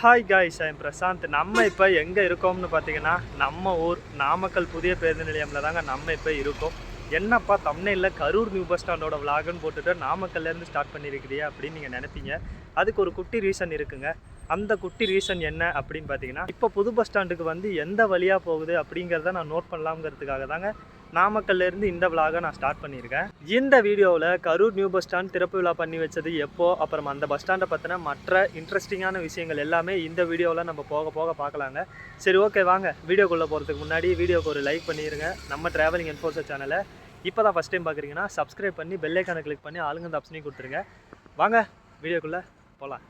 Hi guys I'm Prashanth நம்ம இப்போ எங்கே இருக்கோம்னு பார்த்தீங்கன்னா நம்ம ஊர் நாமக்கல் புதிய பேருந்து நிலையம்ல தாங்க நம்ம இப்போ இருக்கோம். என்னப்பா தமிழில் கரூர் நியூ பஸ் ஸ்டாண்டோட விலாகுன்னு போட்டுட்டு நாமக்கல்லேருந்து ஸ்டார்ட் பண்ணியிருக்கிறியா அப்படின்னு நீங்கள் நினைப்பீங்க. அதுக்கு ஒரு குட்டி ரீசன் இருக்குங்க. அந்த குட்டி ரீசன் என்ன அப்படின்னு பார்த்தீங்கன்னா இப்போ புது பஸ் ஸ்டாண்டுக்கு வந்து எந்த வழியாக போகுது அப்படிங்கிறத நான் நோட் பண்ணலாங்கிறதுக்காக தாங்க நாமக்கல்லேருந்து இந்த விலாகை நான் ஸ்டார்ட் பண்ணியிருக்கேன். இந்த வீடியோவில் கரூர் நியூ பஸ் ஸ்டாண்ட் திறப்பு விழா பண்ணி வச்சது எப்போ அப்புறம் அந்த பஸ் ஸ்டாண்டை பற்றின மற்ற இன்ட்ரெஸ்டிங்கான விஷயங்கள் எல்லாமே இந்த வீடியோவில் நம்ம போக போக பார்க்கலாங்க. சரி ஓகே வாங்க. வீடியோக்குள்ளே போகிறதுக்கு முன்னாடி வீடியோக்கு ஒரு லைக் பண்ணிடுங்க நம்ம ட்ராவலிங் என்ஃபோர்ஸர் சேனலை இப்போ தான் ஃபஸ்ட் டைம் பார்க்குறீங்கன்னா சப்ஸ்கிரைப் பண்ணி பெல்லைக்கான கிளிக் பண்ணி ஆளுங்க அந்த ஆப்ஷனையும் கொடுத்துருங்க. வாங்க வீடியோக்குள்ளே போகலாம்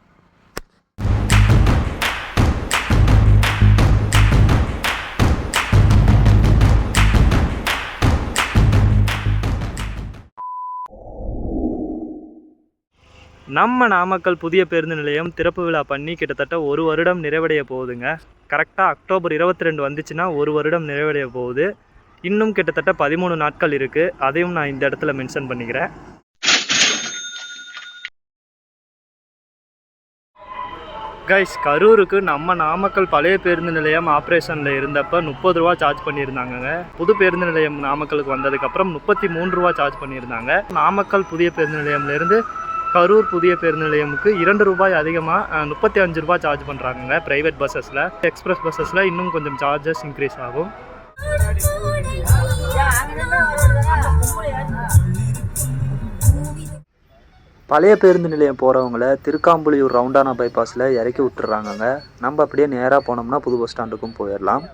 நம்ம நாமக்கல் புதிய பேருந்து நிலையம் திறப்பு விழா பண்ணி கிட்டத்தட்ட ஒரு வருடம் நிறைவடைய போகுதுங்க. கரெக்டாக அக்டோபர் இருபத்தி ரெண்டு வந்துச்சுன்னா ஒரு வருடம் நிறைவடைய போகுது. இன்னும் கிட்டத்தட்ட பதிமூணு நாட்கள் இருக்குது அதையும் நான் இந்த இடத்துல மென்ஷன் பண்ணிக்கிறேன். கைஸ் கரூருக்கு நம்ம நாமக்கல் பழைய பேருந்து நிலையம் ஆப்ரேஷனில் இருந்தப்ப முப்பது ரூபா சார்ஜ் பண்ணியிருந்தாங்கங்க. புது பேருந்து நிலையம் நாமக்கலுக்கு வந்ததுக்கப்புறம் முப்பத்தி மூன்று ரூபா சார்ஜ் பண்ணியிருந்தாங்க. நாமக்கல் புதிய பேருந்து நிலையம்லேருந்து கரூர் புதிய பேருந்து நிலையமுக்கு இரண்டு ரூபாய் அதிகமாக முப்பத்தி அஞ்சு ரூபாய் சார்ஜ் பண்ணுறாங்கங்க ப்ரைவேட் பஸ்ஸஸில் எக்ஸ்பிரஸ் பஸ்ஸஸில் இன்னும் கொஞ்சம் சார்ஜஸ் இன்க்ரீஸ் ஆகும். பழைய பேருந்து நிலையம் போகிறவங்கள திருக்காம்புலியூர் ரவுண்டானா பைபாஸில் இறக்கி விட்டுறாங்கங்க. நம்ம அப்படியே நேராக போனோம்னா புது பஸ் ஸ்டாண்டுக்கும் போயிடலாம்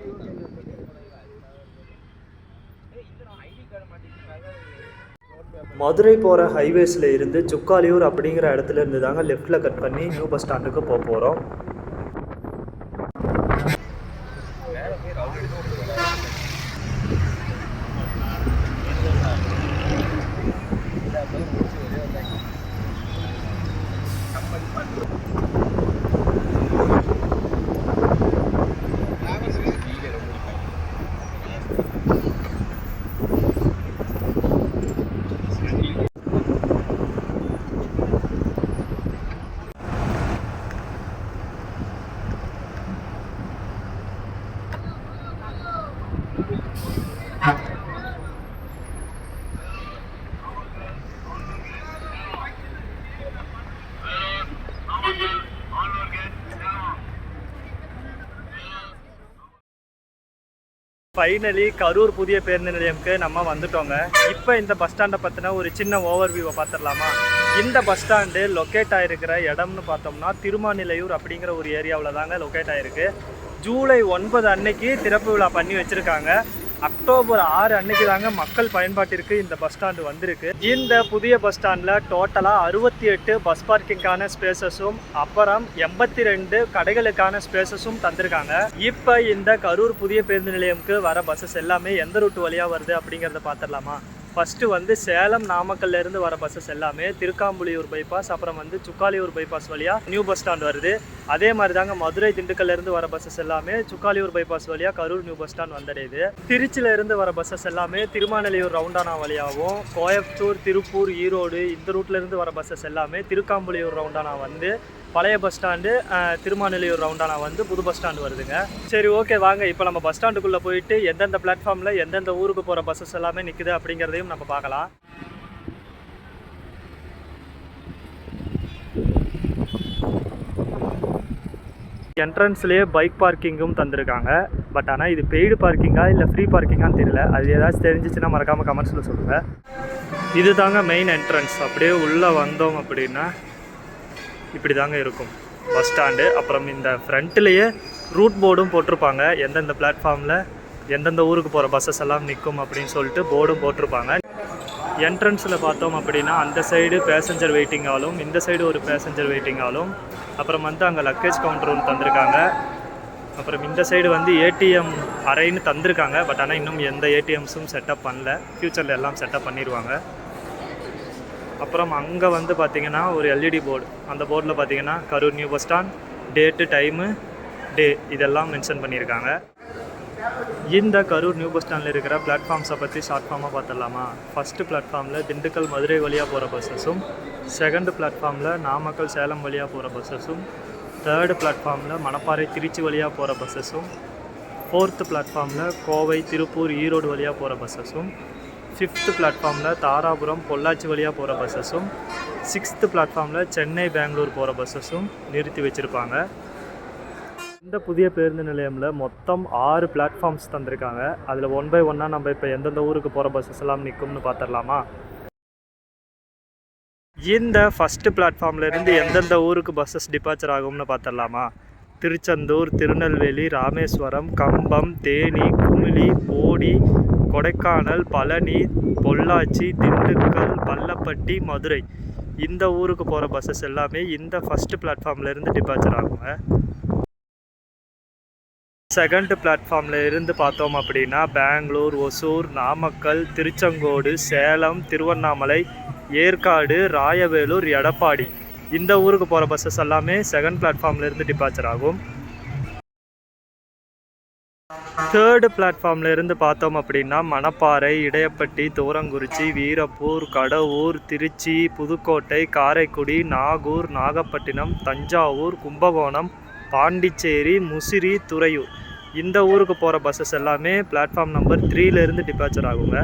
மதுரை போகிற ஹைவேஸில் இருந்து சுக்காலியூர் அப்படிங்கிற இடத்துல இருந்து தாங்க லெஃப்ட்டில் கட் பண்ணி நியூ பஸ் ஸ்டாண்டுக்கு போக போகிறோம் ஃபைனலி கரூர் புதிய பேருந்து நிலையம்க்கு நம்ம வந்துட்டோங்க. இப்போ இந்த பஸ் ஸ்டாண்டை பற்றின ஒரு சின்ன ஓவர் வியூவை பார்த்துடலாமா? இந்த பஸ் ஸ்டாண்டு லொக்கேட் ஆகிருக்கிற இடம்னு பார்த்தோம்னா திருமாநிலையூர் அப்படிங்கிற ஒரு ஏரியாவில் தாங்க லொக்கேட் ஆகிருக்கு ஜூலை ஒன்பது அன்னைக்கு திறப்பு விழா பண்ணி வச்சுருக்காங்க. அக்டோபர் ஆறு அன்னைக்கு தாங்க மக்கள் பயன்பாட்டிற்கு இந்த பஸ் ஸ்டாண்டு வந்திருக்கு. இந்த புதிய பஸ் ஸ்டாண்டில் டோட்டலாக அறுபத்தி எட்டு பஸ் பார்க்கிங்கான ஸ்பேசஸும் அப்புறம் எண்பத்தி ரெண்டு கடைகளுக்கான ஸ்பேசஸும் தந்திருக்காங்க. இப்போ இந்த கரூர் புதிய பேருந்து நிலையம்க்கு வர பஸ்ஸஸ் எல்லாமே எந்த ரூட் வழியாக வருது அப்படிங்கிறத பார்த்துடலாமா ஃபஸ்ட்டு வந்து சேலம் நாமக்கல்லேருந்து வர பஸ்ஸஸ் எல்லாமே திருக்காம்புலியூர் பைபாஸ் அப்புறம் வந்து சுக்காலியூர் பைபாஸ் வழியாக நியூ பஸ் ஸ்டாண்ட் வருது. அதே மாதிரி தாங்க மதுரை திண்டுக்கல்லேருந்து வர பஸ்ஸஸ் எல்லாமே சுக்காலியூர் பைபாஸ் வழியாக கரூர் நியூ பஸ் ஸ்டாண்ட் வந்தடையுது. திருச்சியிலேருந்து வர பஸ்ஸஸ் எல்லாமே திருமாநிலையூர் ரவுண்டானா வழியாகவும் கோயம்புத்தூர் திருப்பூர் ஈரோடு இந்த ரூட்லேருந்து வர பஸ்ஸஸ் எல்லாமே திருக்காம்புலியூர் ரவுண்டானா வந்து பழைய பஸ் ஸ்டாண்டு திருமாநிலையூர் ரவுண்டானா வந்து புது பஸ் ஸ்டாண்டு வருதுங்க. சரி ஓகே வாங்க. இப்போ நம்ம பஸ் ஸ்டாண்டுக்குள்ளே போயிட்டு எந்தெந்த பிளாட்ஃபார்மில் எந்தெந்த ஊருக்கு போகிற பஸ்ஸஸ் எல்லாமே நிற்குது அப்படிங்கிறதையும் நம்ம பார்க்கலாம். என்ட்ரன்ஸ்லேயே பைக் பார்க்கிங்கும் தந்திருக்காங்க. பட் ஆனால் இது பெய்டு பார்க்கிங்கா இல்லை ஃப்ரீ பார்க்கிங்கான்னு தெரியல. அது ஏதாச்சும் தெரிஞ்சிச்சுன்னா மறக்காமல் கமெண்ட்ஸில் சொல்லுங்கள் இது தாங்க மெயின் என்ட்ரன்ஸ் அப்படியே உள்ளே வந்தோம் அப்படின்னா இப்படி தாங்க இருக்கும். பஸ் ஸ்டாண்டு அப்புறம் இந்த ஃப்ரண்ட்லேயே ரூட் போர்டும் போட்டிருப்பாங்க. எந்தெந்த பிளாட்ஃபார்மில் எந்தெந்த ஊருக்கு போகிற பஸ்ஸஸ் எல்லாம் நிற்கும் அப்படின்னு சொல்லிட்டு போர்டும் போட்டிருப்பாங்க. என்ட்ரன்ஸில் பார்த்தோம் அப்படின்னா அந்த சைடு பேசஞ்சர் வெயிட்டிங் ஆலும் இந்த சைடு ஒரு பேசஞ்சர் வெயிட்டிங் ஆலும் அப்புறம் வந்து அங்கே லக்கேஜ் கவுண்டர் ஒன்று தந்திருக்காங்க. அப்புறம் இந்த சைடு வந்து ஏடிஎம் அறைன்னு தந்திருக்காங்க. பட் ஆனால் இன்னும் எந்த ஏடிஎம்ஸும் செட்டப் பண்ணல. ஃப்யூச்சரில் எல்லாம் செட்டப் பண்ணிடுவாங்க அப்புறம் அங்கே வந்து பார்த்தீங்கன்னா ஒரு எல்இடி போர்டு அந்த போர்டில் பார்த்தீங்கன்னா Karur new bus stand date time day இதெல்லாம் மென்ஷன் பண்ணியிருக்காங்க. இந்த கரூர் நியூ பஸ் ஸ்டாண்டில் இருக்கிற பிளாட்ஃபார்ம்ஸை பற்றி ஷார்ட் ஃபார்மாக பார்த்துடலாமா ஃபஸ்ட்டு பிளாட்ஃபார்மில் திண்டுக்கல் மதுரை வழியாக போகிற பஸ்ஸஸும் செகண்ட் பிளாட்ஃபார்மில் நாமக்கல் சேலம் வழியாக போகிற பஸ்ஸஸும் தேர்டு பிளாட்ஃபார்மில் மணப்பாறை திருச்சி வழியாக போகிற பஸ்ஸஸும் ஃபோர்த்து பிளாட்ஃபார்மில் கோவை திருப்பூர் ஈரோடு வழியாக போகிற பஸ்ஸஸும் ஃபிஃப்த்து பிளாட்ஃபார்மில் தாராபுரம் பொள்ளாச்சி வழியாக போகிற பஸ்ஸஸும் சிக்ஸ்த்து பிளாட்ஃபார்மில் சென்னை பெங்களூர் போகிற பஸ்ஸஸும் நிறுத்தி வச்சுருப்பாங்க. இந்த புதிய பேருந்து நிலையமில் மொத்தம் ஆறு பிளாட்ஃபார்ம்ஸ் தந்திருக்காங்க. அதில் ஒன் பை ஒன்னாக நம்ம இப்போ எந்தெந்த ஊருக்கு போகிற பஸ்ஸஸ் எல்லாம் நிற்கும்னு பார்த்துடலாமா இந்த ஃபஸ்ட்டு பிளாட்ஃபார்ம்லேருந்து எந்தெந்த ஊருக்கு பஸ்ஸஸ் டிபார்ச்சர் ஆகும்னு பார்த்துடலாமா திருச்செந்தூர் திருநெல்வேலி ராமேஸ்வரம் கம்பம் தேனி குமிளி போடி கொடைக்கானல் பழனி பொள்ளாச்சி திண்டுக்கல் பள்ளப்பட்டி மதுரை. இந்த ஊருக்கு போகிற பஸ்ஸஸ் எல்லாமே இந்த ஃபஸ்ட்டு பிளாட்ஃபார்ம்லேருந்து டிபார்ச்சர் ஆகுங்க. செகண்ட் பிளாட்ஃபார்மில் இருந்து பார்த்தோம் அப்படின்னா பெங்களூர் ஒசூர் நாமக்கல் திருச்செங்கோடு சேலம் திருவண்ணாமலை ஏற்காடு ராயவேலூர் எடப்பாடி. இந்த ஊருக்கு போகிற பஸ்ஸஸ் எல்லாமே செகண்ட் பிளாட்ஃபார்ம்லேருந்து டிபார்ச்சர் ஆகும். தேர்டு பிளாட்ஃபார்ம்ல இருந்து பார்த்தோம் அப்படின்னா மணப்பாறை இடையப்பட்டி தூரங்குறிச்சி வீரப்பூர் கடவுர் திருச்சி புதுக்கோட்டை காரைக்குடி நாகூர் நாகப்பட்டினம் தஞ்சாவூர் கும்பகோணம் பாண்டிச்சேரி முசிறி துறையூர். இந்த ஊருக்கு போகிற பஸ்ஸஸ் எல்லாமே பிளாட்ஃபார்ம் நம்பர் த்ரீலேருந்து டிபார்ச்சர் ஆகுங்க.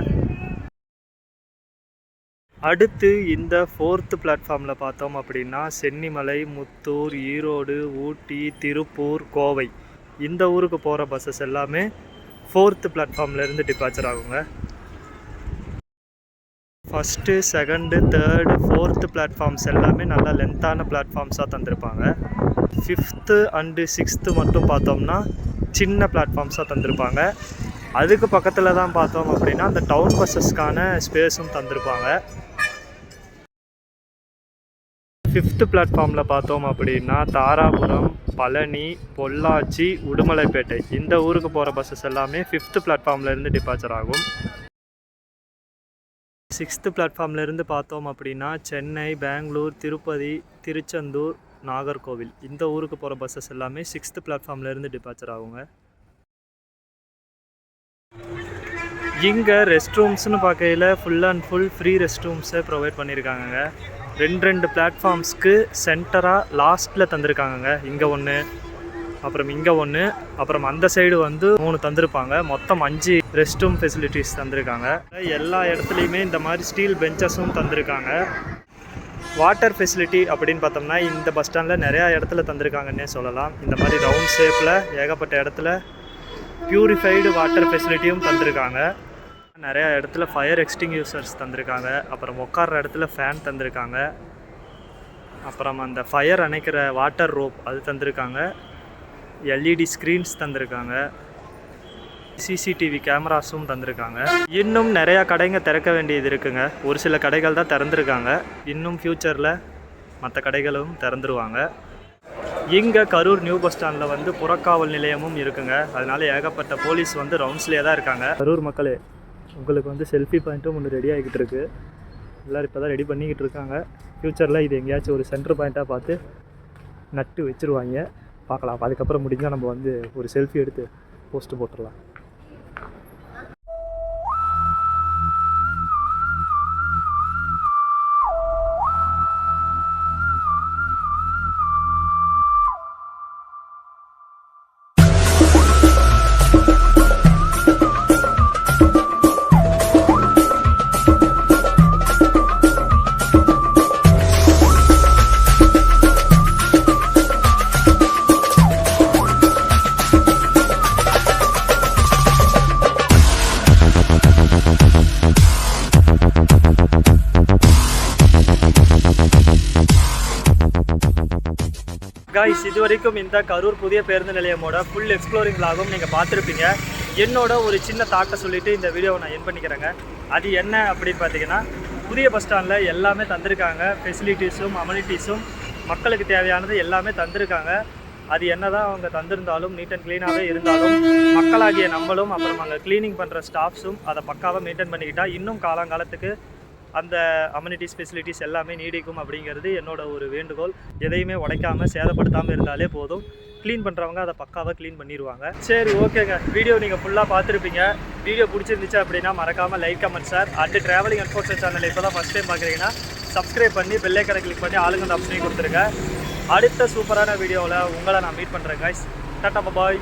அடுத்து இந்த ஃபோர்த்து பிளாட்ஃபார்மில் பார்த்தோம் அப்படின்னா சென்னிமலை முத்தூர் ஈரோடு ஊட்டி திருப்பூர் கோவை. இந்த ஊருக்கு போகிற பஸ்ஸஸ் எல்லாமே ஃபோர்த்து பிளாட்ஃபார்ம்லேருந்து டிபார்ச்சர் ஆகுங்க. First second third fourth platforms எல்லாமே நல்லா லென்த்தான பிளாட்ஃபார்ம்ஸாக தந்திருப்பாங்க. ஃபிஃப்த்து அண்டு சிக்ஸ்த்து மட்டும் பார்த்தோம்னா சின்ன பிளாட்ஃபார்ம்ஸாக தந்திருப்பாங்க. அதுக்கு பக்கத்தில் தான் பார்த்தோம் அப்படின்னா அந்த டவுன் பஸ்ஸஸ்க்கான ஸ்பேஸும் தந்திருப்பாங்க. ஃபிஃப்த்து பிளாட்ஃபார்மில் பார்த்தோம் அப்படின்னா தாராபுரம் பழனி பொள்ளாச்சி உடுமலைப்பேட்டை இந்த ஊருக்கு போகிற பஸ்ஸஸ் எல்லாமே ஃபிஃப்த்து பிளாட்ஃபார்ம்லேருந்து டிபார்ச்சர் ஆகும். சிக்ஸ்த்து பிளாட்ஃபார்ம்லேருந்து பார்த்தோம் அப்படின்னா சென்னை பெங்களூர் திருப்பதி திருச்செந்தூர் நாகர்கோவில் இந்த ஊருக்கு போகிற பஸ்ஸஸ் எல்லாமே சிக்ஸ்த்து பிளாட்ஃபார்ம்லேருந்து டிபார்ச்சர் ஆகுங்க. இங்கே ரெஸ்ட் ரூம்ஸ்னு பார்க்கையில் full and full free rest ரூம்ஸை provide பண்ணியிருக்காங்க ரெண்டு ரெண்டு பிளாட்ஃபார்ம்ஸ்க்கு சென்டராக லாஸ்ட்டில் தந்திருக்காங்கங்க. இங்கே ஒன்று அப்புறம் இங்கே ஒன்று அப்புறம் அந்த சைடு வந்து மூணு தந்திருப்பாங்க. மொத்தம் அஞ்சு ரெஸ்ட் ரூம் ஃபெசிலிட்டிஸ் தந்திருக்காங்க. எல்லா இடத்துலையுமே இந்த மாதிரி ஸ்டீல் பெஞ்சஸும் தந்திருக்காங்க. வாட்டர் ஃபெசிலிட்டி அப்படின்னு பார்த்தோம்னா இந்த பஸ் ஸ்டாண்டில் நிறையா இடத்துல தந்திருக்காங்கன்னே சொல்லலாம். இந்த மாதிரி ரவுண்ட் ஷேப்பில் ஏகப்பட்ட இடத்துல ப்யூரிஃபைடு வாட்டர் ஃபெசிலிட்டியும் தந்திருக்காங்க. நிறையா இடத்துல ஃபயர் எக்ஸ்டிங்யூசர்ஸ் தந்திருக்காங்க. அப்புறம் உட்கார்ற இடத்துல ஃபேன் தந்திருக்காங்க. அப்புறம் அந்த ஃபயர் அணைக்கிற வாட்டர் ரோப் அது தந்திருக்காங்க. எல்இடி ஸ்க்ரீன்ஸ் தந்திருக்காங்க. சிசிடிவி கேமராஸும் தந்திருக்காங்க. இன்னும் நிறையா கடைங்க திறக்க வேண்டியது இருக்குங்க. ஒரு சில கடைகள் தான் திறந்துருக்காங்க. இன்னும் ஃப்யூச்சரில் மற்ற கடைகளும் திறந்துருவாங்க. இங்கே கரூர் நியூ பஸ் ஸ்டாண்டில் வந்து புறக்காவல் நிலையமும் இருக்குங்க. அதனால ஏகப்பட்ட போலீஸ் வந்து ரவுண்ட்ஸ்லேயே தான் இருக்காங்க. கரூர் மக்களே உங்களுக்கு வந்து செல்ஃபி பாயிண்ட்டும் ஒன்று ரெடி ஆகிக்கிட்டு இருக்குது எல்லோரும் இப்போ தான் ரெடி பண்ணிக்கிட்டு இருக்காங்க. ஃப்யூச்சரில் இது எங்கேயாச்சும் ஒரு சென்டர் பாயிண்ட்டாக பார்த்து நட்டு வச்சுருவாங்க. பார்க்கலாம். அதுக்கப்புறம் முடிஞ்சால் நம்ம வந்து ஒரு செல்ஃபி எடுத்து போஸ்ட்டு போட்டுடலாம். கைஸ் இது வரைக்கும் இந்த கரூர் புதிய பேருந்து நிலையமோட ஃபுல் எக்ஸ்ப்ளோரிங் ஆகும் நீங்கள் பார்த்துருப்பீங்க. என்னோட ஒரு சின்ன தாட்டை சொல்லிட்டு இந்த வீடியோவை நான் என் பண்ணிக்கிறேங்க. அது என்ன அப்படின்னு பார்த்தீங்கன்னா புதிய பஸ் ஸ்டாண்டில் எல்லாமே தந்திருக்காங்க. ஃபெசிலிட்டிஸும் அமெனிட்டிஸும் மக்களுக்கு தேவையானது எல்லாமே தந்திருக்காங்க. அது என்னதான் அவங்க தந்திருந்தாலும் நீட் அண்ட் க்ளீனாகவே இருந்தாலும் மக்களாகிய நம்மளும் அப்புறம் அங்கே க்ளீனிங் பண்ணுற ஸ்டாஃப்ஸும் அதை பக்காவாக மெயின்டைன் பண்ணிக்கிட்டால் இன்னும் காலங்காலத்துக்கு அந்த அம்யூனிட்டிஸ் ஃபெசிலிட்டிஸ் எல்லாமே நீடிக்கும் அப்படிங்கிறது என்னோட ஒரு வேண்டுகோள். எதையுமே உடைக்காமல் சேதப்படுத்தாமல் இருந்தாலே போதும். க்ளீன் பண்ணுறவங்க அதை பக்காவாக க்ளீன் பண்ணிடுவாங்க சரி ஓகேங்க வீடியோ நீங்கள் ஃபுல்லாக பார்த்துருப்பீங்க. வீடியோ பிடிச்சிருந்துச்சு அப்படின்னா மறக்காமல் like comment share at travelling அன்ஃபோர்ச்சர் channel இப்போ தான் ஃபஸ்ட் டைம் பார்க்குறீங்கன்னா சப்ஸ்கிரைப் பண்ணி பெல்லைக்கரை கிளிக் பண்ணி ஆளுங்க அந்த ஆப்ஷனையும் கொடுத்துருங்க. அடுத்த சூப்பரான வீடியோவில் உங்களை நான் மீட் பண்ணுறேன் guys. டாட்டா பாய்